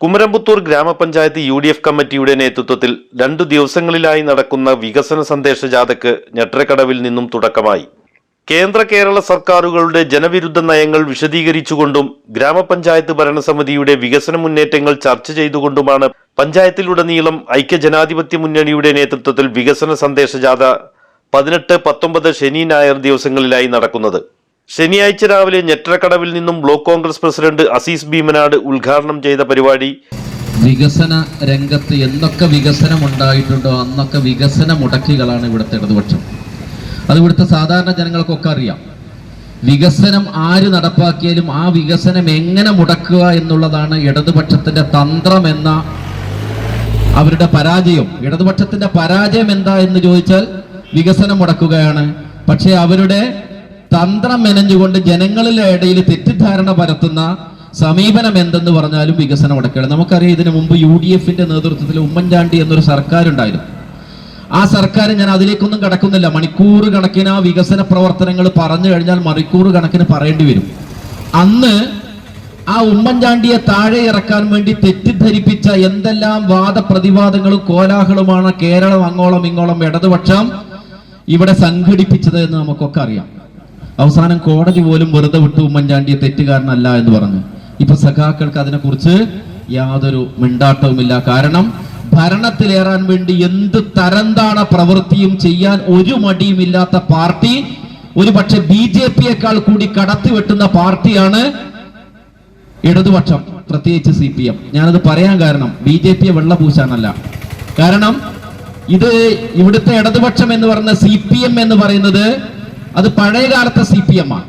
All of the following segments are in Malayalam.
കുമരമ്പത്തൂർ ഗ്രാമപഞ്ചായത്ത് യു ഡി എഫ് കമ്മിറ്റിയുടെ നേതൃത്വത്തിൽ രണ്ടു ദിവസങ്ങളിലായി നടക്കുന്ന വികസന സന്ദേശ ജാഥയ്ക്ക് ഞെട്ടരക്കടവിൽ നിന്നും തുടക്കമായി. കേന്ദ്ര കേരള സർക്കാരുകളുടെ ജനവിരുദ്ധ നയങ്ങൾ വിശദീകരിച്ചുകൊണ്ടും ഗ്രാമപഞ്ചായത്ത് ഭരണസമിതിയുടെ വികസന മുന്നേറ്റങ്ങൾ ചർച്ച ചെയ്തുകൊണ്ടുമാണ് പഞ്ചായത്തിലുടനീളം ഐക്യജനാധിപത്യ മുന്നണിയുടെ നേതൃത്വത്തിൽ വികസന സന്ദേശ ജാഥ പതിനെട്ട് പത്തൊമ്പത് ശനി ഞായർ ദിവസങ്ങളിലായി നടക്കുന്നത്. ശനിയാഴ്ച രാവിലെ ഞെട്ടരക്കടവിൽ നിന്നും ബ്ലോക്ക് കോൺഗ്രസ് പ്രസിഡന്റ് അസീസ് ഭീമനാട് ഉദ്ഘാടനം ചെയ്ത പരിപാടി. വികസന രംഗത്ത് എന്തൊക്കെ വികസനം ഉണ്ടായിട്ടുണ്ടോ അന്നൊക്കെ വികസന മുടക്കികളാണ് ഇവിടുത്തെ ഇടതുപക്ഷം. അത് ഇവിടുത്തെ സാധാരണ ജനങ്ങൾക്കൊക്കെ അറിയാം. വികസനം ആര് നടപ്പാക്കിയാലും ആ വികസനം എങ്ങനെ മുടക്കുക എന്നുള്ളതാണ് ഇടതുപക്ഷത്തിന്റെ തന്ത്രമെന്ന അവരുടെ പരാജയം. ഇടതുപക്ഷത്തിന്റെ പരാജയം എന്താ എന്ന് ചോദിച്ചാൽ വികസനം മുടക്കുകയാണ്. പക്ഷേ അവരുടെ തന്ത്രം മെനഞ്ഞുകൊണ്ട് ജനങ്ങളിലെ ഇടയിൽ തെറ്റിദ്ധാരണ പരത്തുന്ന സമീപനം എന്തെന്ന് പറഞ്ഞാലും വികസനം അടക്കണം നമുക്കറിയാം ഇതിനു മുമ്പ് യു ഡി എഫിന്റെ നേതൃത്വത്തിൽ ഉമ്മൻചാണ്ടി എന്നൊരു സർക്കാർ ഉണ്ടായിരുന്നു ആ സർക്കാർ ഞാൻ അതിലേക്കൊന്നും കടക്കുന്നില്ല. മണിക്കൂർ കണക്കിന് ആ വികസന പ്രവർത്തനങ്ങൾ പറഞ്ഞു കഴിഞ്ഞാൽ മണിക്കൂർ കണക്കിന് പറയേണ്ടി വരും. അന്ന് ആ ഉമ്മൻചാണ്ടിയെ താഴെ ഇറക്കാൻ വേണ്ടി തെറ്റിദ്ധരിപ്പിച്ച എന്തെല്ലാം വാദപ്രതിവാദങ്ങളും കോലാഹലമാണ് കേരളം അങ്ങോളം ഇങ്ങോളം ഇടതുപക്ഷം ഇവിടെ സംഘടിപ്പിച്ചത് എന്ന് നമുക്കൊക്കെ അറിയാം. അവസാനം കോടതി പോലും വെറുതെ വിട്ടു ഉമ്മൻചാണ്ടിയെ തെറ്റുകാരനല്ല എന്ന് പറഞ്ഞു. ഇപ്പൊ സഖാക്കൾക്ക് അതിനെക്കുറിച്ച് യാതൊരു മിണ്ടാട്ടവുമില്ല. കാരണം ഭരണത്തിലേറാൻ വേണ്ടി എന്ത് തരംതാണ പ്രവൃത്തിയും ചെയ്യാൻ ഒരു മടിയുമില്ലാത്ത പാർട്ടി ഒരു പക്ഷെ ബി ജെ പിയേക്കാൾ കൂടി കടത്തി വെട്ടുന്ന പാർട്ടിയാണ് ഇടതുപക്ഷം പ്രത്യേകിച്ച് സി പി എം. ഞാനത് പറയാൻ കാരണം ബി ജെ പിയെ വെള്ളപൂശാനല്ല. കാരണം ഇത് ഇവിടുത്തെ ഇടതുപക്ഷം എന്ന് പറയുന്ന സി പി എം എന്ന് പറയുന്നത് അത് പഴയകാലത്തെ സി പി എം ആണ്.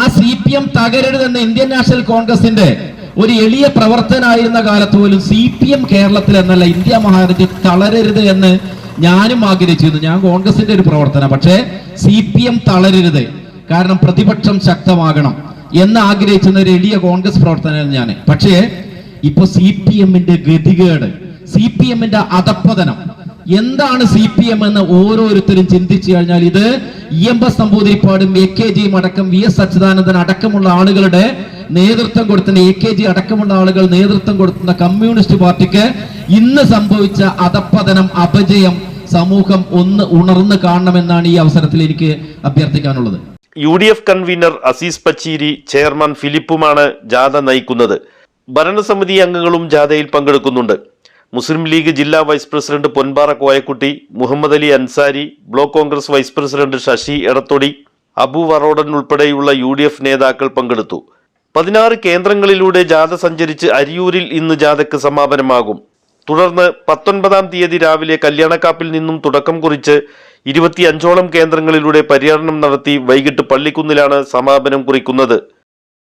ആ സി പി എം തകരരുതെന്ന് ഇന്ത്യൻ നാഷണൽ കോൺഗ്രസിന്റെ ഒരു എളിയ പ്രവർത്തനായിരുന്ന കാലത്ത് പോലും സി പി എം കേരളത്തിൽ എന്നല്ല ഇന്ത്യ മഹാരാജ്യം തളരരുത് എന്ന് ഞാനും ആഗ്രഹിച്ചിരുന്നു. ഞാൻ കോൺഗ്രസിന്റെ ഒരു പ്രവർത്തന. പക്ഷേ സി പി എം തളരരുത് കാരണം പ്രതിപക്ഷം ശക്തമാകണം എന്ന് ആഗ്രഹിച്ചിരുന്ന ഒരു എളിയ കോൺഗ്രസ് പ്രവർത്തനമായിരുന്നു ഞാൻ പക്ഷേ ഇപ്പൊ സി പി എമ്മിന്റെ ഗതികേട് സി പി എമ്മിന്റെ അധപ്പതനം എന്താണ് സി പി എം എന്ന് ഓരോരുത്തരും ചിന്തിച്ചു കഴിഞ്ഞാൽ ഇത് ഇ എം എസ് നമ്പൂതിരിപ്പാടും എ കെ ജിയും അടക്കം വി എസ് അച്യുതാനന്ദൻ അടക്കമുള്ള ആളുകളുടെ നേതൃത്വം കൊടുത്തുന്ന എ കെ ജി അടക്കമുള്ള ആളുകൾ നേതൃത്വം കൊടുക്കുന്ന കമ്മ്യൂണിസ്റ്റ് പാർട്ടിക്ക് ഇന്ന് സംഭവിച്ച അധപ്പതനം അപജയം സമൂഹം ഒന്ന് ഉണർന്നു കാണണമെന്നാണ് ഈ അവസരത്തിൽ എനിക്ക് അഭ്യർത്ഥിക്കാനുള്ളത്. U D F convener Azeez Pacheeri chairman ഫിലിപ്പുമാണ് ജാഥ നയിക്കുന്നത്. ഭരണസമിതി അംഗങ്ങളും ജാഥയിൽ പങ്കെടുക്കുന്നുണ്ട്. മുസ്ലിം ലീഗ് ജില്ലാ vice president Ponpara Koyakutty Muhammad Ali Ansari block Congress vice president Sasi Edathodi Abu Varodan ഉൾപ്പെടെയുള്ള യു നേതാക്കൾ പങ്കെടുത്തു. പതിനാറ് കേന്ദ്രങ്ങളിലൂടെ ജാഥ സഞ്ചരിച്ച് അരിയൂരിൽ ഇന്ന് ജാഥയ്ക്ക് സമാപനമാകും. തുടർന്ന് പത്തൊൻപതാം തീയതി രാവിലെ കല്യാണക്കാപ്പിൽ നിന്നും തുടക്കം കുറിച്ച് ഇരുപത്തിയഞ്ചോളം കേന്ദ്രങ്ങളിലൂടെ പര്യടനം നടത്തി വൈകിട്ട് പള്ളിക്കുന്നിലാണ് സമാപനം കുറിക്കുന്നത്.